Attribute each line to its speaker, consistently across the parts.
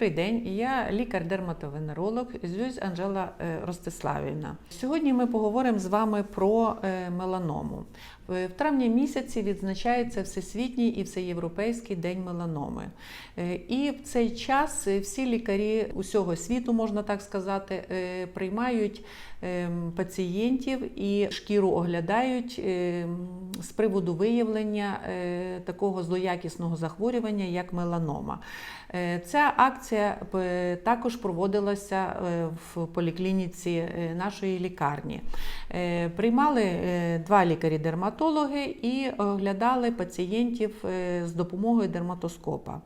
Speaker 1: Добрий день, я лікар-дерматовенеролог Зюсь Анжела е, Ростиславівна. Сьогодні ми поговоримо з вами про е, меланому. В травні місяці відзначається Всесвітній і Всеєвропейський день меланоми. Е, І в цей час всі лікарі усього світу, можна так сказати, приймають ем, пацієнтів і шкіру оглядають ем, з приводу виявлення е, такого злоякісного захворювання, як меланома. Е, Ця акція е, також проводилася в поліклініці нашої лікарні. Приймали два лікарі-дерматологи і оглядали пацієнтів з допомогою дерматоскопа.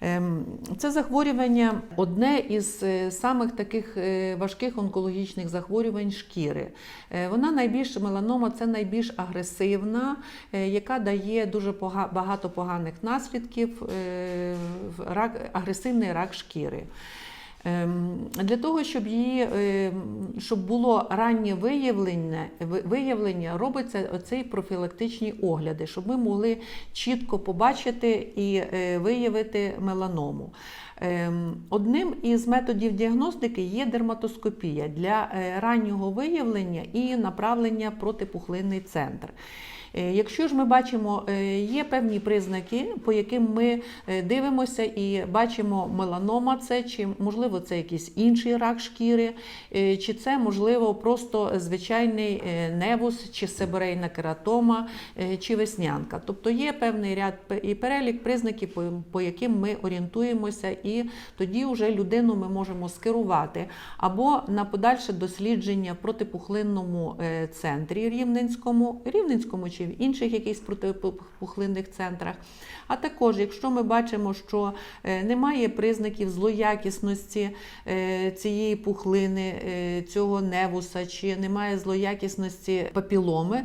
Speaker 1: Ем, Це захворювання одне із е, самих таких е, важких онкологічних захворювань шкіри. Е, Вона найбільш меланома це найбільш агресивна, яка дає дуже багато поганих наслідків, рак, агресивний рак шкіри. Ем, Для того, щоб її ем, щоб було раннє виявлення, виявлення, робиться оцей профілактичні огляди, щоб ми могли чітко побачити і е, виявити меланому. Ем, Одним із методів діагностики є дерматоскопія для е, раннього виявлення і направлення протипухлинний центр. Е, Якщо ж ми бачимо, е, є певні признаки, по яким ми е, дивимося і бачимо меланома, це чи можливо це якийсь інший рак шкіри, чи це можливо просто звичайний невус, чи себорейна кератома, чи веснянка. Тобто є певний ряд і перелік признаків, по, яким ми орієнтуємося, і тоді вже людину ми можемо скерувати або на подальше дослідження протипухлинному центрі Рівненському, Рівненському чи в інших якихось протипухлинних центрах. А також, якщо ми бачимо, що е, немає признаків злоякісності е, цієї пухлини, е, цього невуса, чи немає злоякісності папіломи,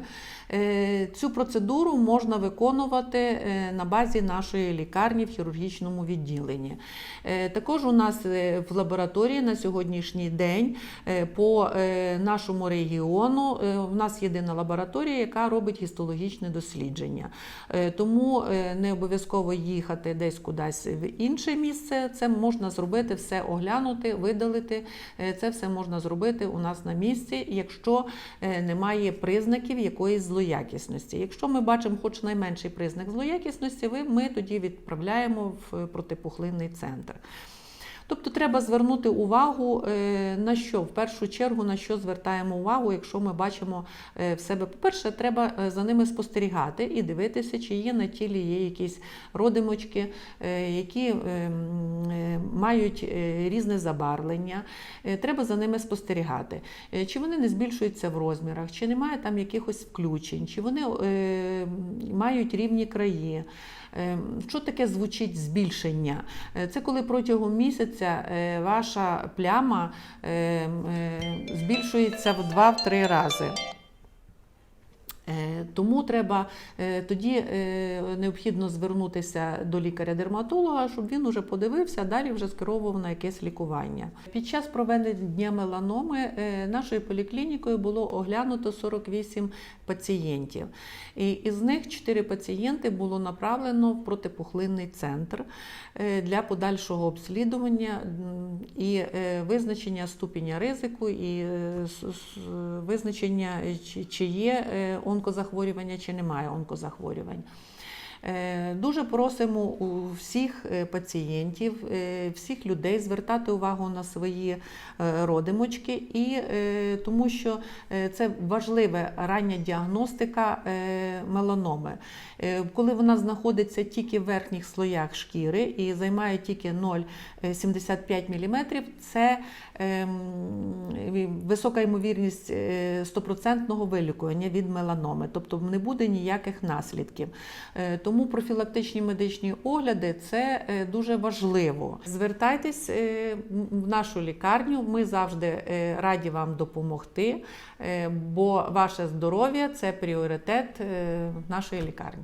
Speaker 1: цю процедуру можна виконувати е, на базі нашої лікарні в хірургічному відділенні. Е, Також у нас е, в лабораторії на сьогоднішній день е, по е, нашому регіону е, в нас єдина лабораторія, яка робить гістологічне дослідження. Е, Тому е, не обов'язково їхати десь кудись в інше місце. Це можна зробити, все оглянути, видалити. Е, Це все можна зробити у нас на місці, якщо е, немає признаків якоїсь злоякісності. Якщо ми бачимо хоч найменший признак злоякісності, ми тоді відправляємо в протипухлинний центр. Тобто треба звернути увагу е, на що в першу чергу на що звертаємо увагу, якщо ми бачимо е, в себе. По-перше, треба е, за ними спостерігати і дивитися, чи є на тілі є якісь родимочки, які е, м, е, мають різне забарвлення. Треба за ними спостерігати, чи вони не збільшуються в розмірах, чи немає там якихось включень, чи вони мають рівні краї. Е, Що таке звучить збільшення? Це коли протягом місяця е, ваша пляма е, е, збільшується в 2-3 рази. Тому треба е, тоді е, необхідно звернутися до лікаря-дерматолога, щоб він уже подивився, далі вже скеровував на якесь лікування. Під час проведення дня меланоми е, нашою поліклінікою було оглянуто 48 пацієнтів. І із них 4 пацієнти було направлено в протипухлинний центр для подальшого обслідування і визначення ступеня ризику, і визначення, чи- є е, онкозахворювання, чи немає онкозахворювань. Е, Дуже просимо у всіх е, пацієнтів, е, всіх людей звертати увагу на свої родимочки, і тому що це важлива рання діагностика меланоми. Коли вона знаходиться тільки в верхніх слоях шкіри і займає тільки 0,75 мм, це ем, висока ймовірність стопроцентного вилікування від меланоми, тобто не буде ніяких наслідків. Тому профілактичні медичні огляди це е, дуже важливо. Звертайтесь е, в нашу лікарню. Ми завжди е, раді вам допомогти, бо ваше здоров'я це пріоритет нашої лікарні.